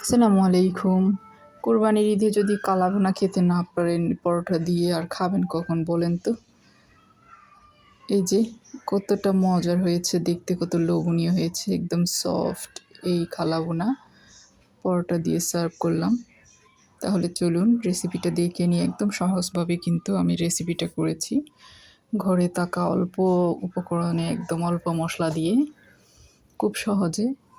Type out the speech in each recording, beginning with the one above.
আসসালামু আলাইকুম। কোরবানির ঈদে যদি কালাভুনা খেতে না পারেন, পরোটা দিয়ে আর খাবেন কখন বলেন তো? এই যে, কতটা মজার হয়েছে, দেখতে কত লোভনীয় হয়েছে, একদম সফট এই কালাভুনা। পরোটা দিয়ে সার্ভ করলাম। তাহলে চলুন রেসিপিটা দেখে নিয়ে একদম সহজভাবে কিন্তু আমি রেসিপিটা করেছি। ঘরে থাকা অল্প উপকরণে একদম অল্প মশলা দিয়ে। খুব সহজে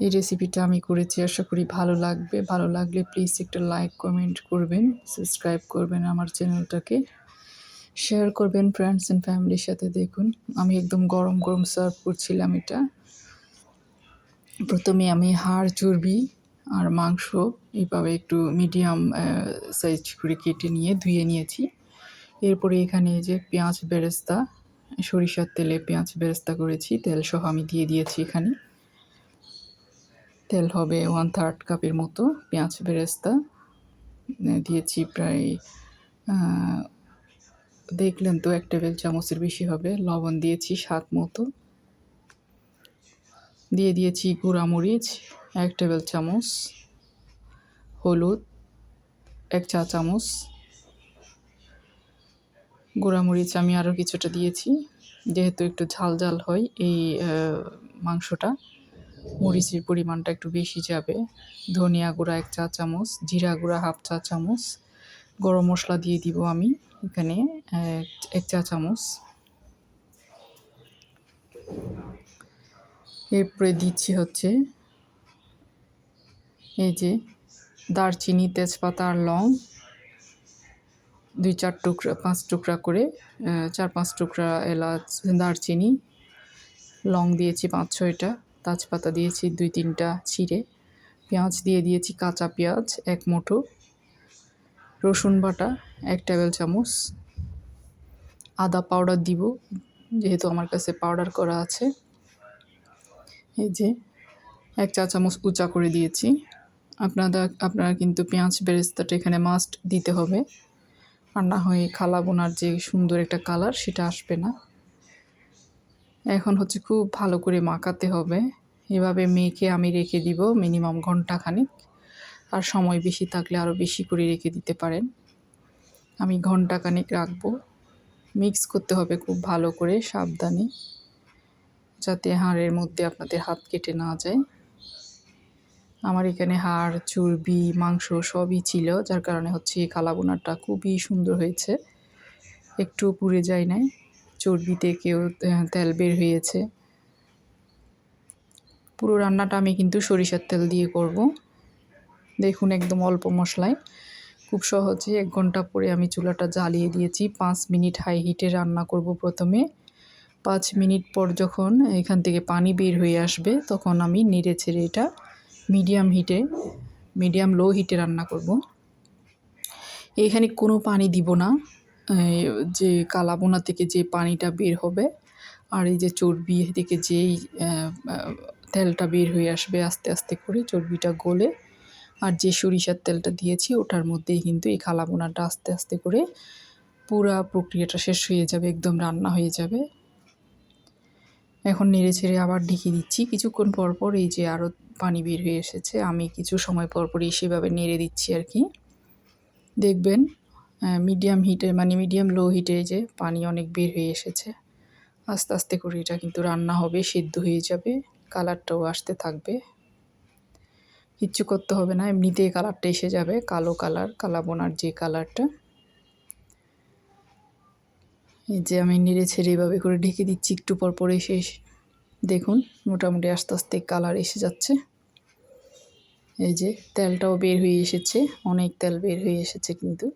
এই রেসিপিটা আমি করেছি, আশা করি ভালো লাগবে। ভালো লাগলে প্লিজ একটা লাইক কমেন্ট করবেন সাবস্ক্রাইব করবেন আমার চ্যানেলটাকে শেয়ার করবেন ফ্রেন্ডস অ্যান্ড ফ্যামিলির সাথে দেখুন। আমি একদম গরম গরম সার্ভ করছিলাম এটা। প্রথমে আমি হাড় চর্বি আর মাংস এইভাবে একটু মিডিয়াম সাইজ করে কেটে নিয়ে ধুয়ে নিয়েছি। এরপরে এখানে যে পেঁয়াজ বেরেস্তা, সরিষার তেলে পেঁয়াজ বেরেস্তা করেছি তেল সহ আমি দিয়ে দিয়েছি এখানে। তেল হবে ওয়ান থার্ড কাপের মতো পেঁয়াজ বেরেস্তা। দিয়েছি প্রায় দেখলেন তো এক টেবিল চামচের বেশি হবে। লবণ দিয়েছি স্বাদ মতো। দিয়ে দিয়েছি গুঁড়ামরিচ, এক টেবিল চামচ। হলুদ, এক চা চামচ। গুঁড়া মরিচ আমি আরও কিছুটা দিয়েছি। যেহেতু একটু ঝাল ঝাল হয় এই মাংসটা। মরিচের পরিমাণটা একটু বেশি যাবে। ধনিয়া গুঁড়া এক চা চামচ, জিরা গুঁড়া হাফ চা চামচ। গরম মশলা দিয়ে দিব আমি এখানে এক চা চামচ। এরপরে দিচ্ছি হচ্ছে এই যে দারচিনি, তেজপাতা আর লং। দুই চার টুকরা, পাঁচ টুকরা করে চার পাঁচ টুকরা এলাচ, দারচিনি। লং দিয়েছি পাঁচ ছয়টা। তেজপাতা দিয়েছি দুই তিনটা ছিঁড়ে। পেঁয়াজ দিয়ে দিয়েছি কাঁচা পেঁয়াজ, এক মুঠো। রসুন বাটা, এক টেবিল চামচ। আদা পাউডার দিব, যেহেতু আমার কাছে পাউডার করা আছে। এই যে, এক চা চামচ উঁচা করে দিয়েছি। আপনারা আপনারা কিন্তু পেঁয়াজ বেরেস্তাটা এখানে মাস্ট দিতে হবে। আর না হয় খালা বোনার যে সুন্দর একটা কালার সেটা আসবে না। এখন হচ্ছে খুব ভালো করে মাখাতে হবে। এভাবে মেখে আমি রেখে দিব মিনিমাম ঘন্টাখানিক। আর সময় বেশি থাকলে আরও বেশি করে রেখে দিতে পারেন। আমি ঘন্টাখানিক রাখব। মিক্স করতে হবে খুব ভালো করে, সাবধানে, যাতে হাড়ের মধ্যে আপনাদের হাত কেটে না যায়। আমার এখানে হাড়, চর্বি, মাংস সবই ছিল, যার কারণে হচ্ছে এই কালাবোনাটা খুবই সুন্দর হয়েছে। একটু পুড়ে যায় নাই। চর্বিতে কেউ তেল বের হয়েছে। পুরো রান্নাটা আমি কিন্তু সরিষার তেল দিয়ে করব। দেখুন একদম অল্প মশলায়। খুব সহজে এক ঘণ্টা পরে আমি চুলাটা জ্বালিয়ে দিয়েছি। পাঁচ মিনিট হাই হিটে রান্না করব প্রথমে। পাঁচ মিনিট পর যখন এখান থেকে পানি বের হয়ে আসবে, তখন আমি নেড়ে ছেড়ে এটা মিডিয়াম হিটে, মিডিয়াম লো হিটে রান্না করব। এখানে কোনো পানি দিব না। যে কালাবোনা থেকে যে পানিটা বের হবে আর এই যে চর্বি থেকে যেই তেলটা বের হয়ে আসবে আস্তে আস্তে করে চর্বিটা গলে আর যে সরিষার তেলটা দিয়েছি ওটার মধ্যেই কিন্তু এই কালাবোনাটা আস্তে আস্তে করে পুরা প্রক্রিয়াটা শেষ হয়ে যাবে, একদম রান্না হয়ে যাবে। এখন নেড়ে ছেড়ে আবার ঢেকে দিচ্ছি। কিছুক্ষণ পর পর এই যে আরও পানি বের হয়ে এসেছে, আমি কিছু সময় পর পরই সেভাবে নেড়ে দিচ্ছি আর কি। দেখবেন মিডিয়াম হিটে মানে মিডিয়াম লো হিটে যে পানি অনেক বের হয়ে এসেছে। আস্তে আস্তে করে এটা কিন্তু রান্না হবে, সিদ্ধ হয়ে যাবে কালারটাও আসতে থাকবে। কিচ্ছু করতে হবে না, এমনিতেই কালারটা এসে যাবে, কালো কালার কালা বোনার যে কালারটা এই যে আমি নেড়ে ছেড়ে এভাবে করে ঢেকে দিচ্ছি, একটু পর পরে এসে দেখুন, মোটামুটি আস্তে আস্তে কালার এসে যাচ্ছে। এই যে তেলটাও বের হয়ে এসেছে, অনেক তেল বের হয়ে এসেছে কিন্তু।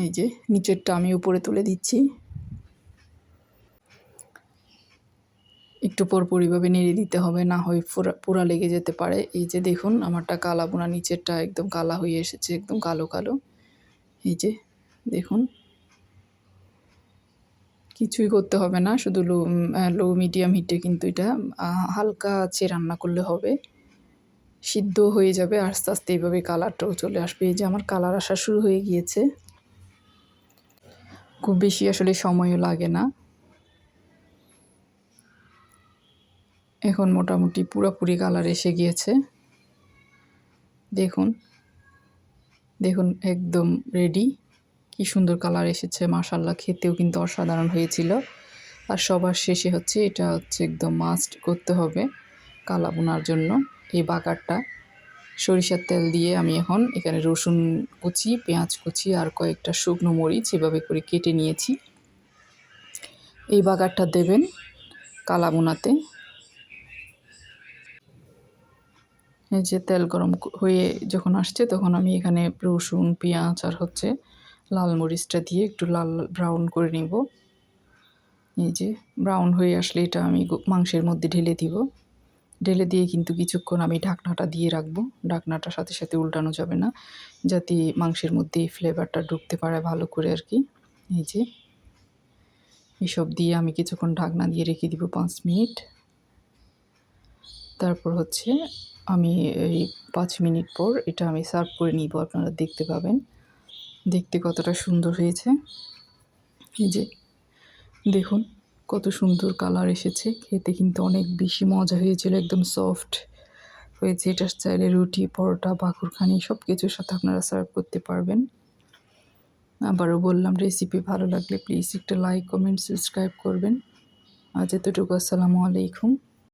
এই যে নিচেরটা আমি উপরে তুলে দিচ্ছি। একটু পর পরিভাবে নেড়ে দিতে হবে, না হয় পুরা পুরা লেগে যেতে পারে। এই যে দেখুন, আমারটা কালা বোনা নিচেরটা একদম কালা হয়ে এসেছে, একদম কালো কালো। এই যে দেখুন। কিছুই করতে হবে না, শুধু লো লো মিডিয়াম হিটে কিন্তু এটা হালকা আছে রান্না করলে হবে। সিদ্ধ হয়ে যাবে, আস্তে আস্তে এইভাবে কালারটাও চলে আসবে। এই যে আমার কালার আসা শুরু হয়ে গিয়েছে। খুব বেশি আসলে সময়ও লাগে না। এখন মোটামুটি পুরোপুরি কালার এসে গিয়েছে। দেখুন। দেখুন, একদম রেডি কি সুন্দর কালার এসেছে মাশাল্লাহ খেতেও কিন্তু অসাধারণ হয়েছিল। আর সবার শেষে হচ্ছে, এটা হচ্ছে একদম মাস্ট করতে হবে কালা বোনার জন্য এই বাগারটা সরিষার তেল দিয়ে আমি এখন এখানে রসুন কুচি, পেঁয়াজ কুচি আর কয়েকটা শুকনো মরিচ এভাবে করে কেটে নিয়েছি। এই বাগারটা দেবেন কালা বোনাতে এই যে তেল গরম হয়ে যখন আসছে তখন আমি এখানে রসুন, পেঁয়াজ আর হচ্ছে লাল মরিচটা দিয়ে একটু লাল ব্রাউন করে নিব। এই যে ব্রাউন হয়ে আসলে এটা আমি মাংসের মধ্যে ঢেলে দিব। ঢেলে দিয়ে কিন্তু কিছুক্ষণ আমি ঢাকনাটা দিয়ে রাখব। ঢাকনাটার সাথে সাথে উল্টানো যাবে না, যাতে মাংসের মধ্যে ফ্লেভারটা ঢুকতে পারে ভালো করে আর কি। এই যে, এসব দিয়ে আমি কিছুক্ষণ ঢাকনা দিয়ে রেখে দিব পাঁচ মিনিট। তারপর হচ্ছে আমি এই পাঁচ মিনিট পর এটা আমি সার্ভ করে নিব, আপনারা দেখতে পাবেন। দেখতে কতটা সুন্দর হয়েছে। এই যে, দেখুন। কত সুন্দর কালার এসেছে। খেতে কিন্তু অনেক বেশি মজা হয়েছিল, একদম সফট হয়েছে। এটা চাইলে রুটি, পরোটা বাকুরখানি সব কিছুর সাথে আপনারা সার্ভ করতে পারবেন। আবারও বললাম রেসিপি ভালো লাগলে প্লিজ একটা লাইক কমেন্ট সাবস্ক্রাইব করবেন। আজ এতটুকু, আসসালামু আলাইকুম।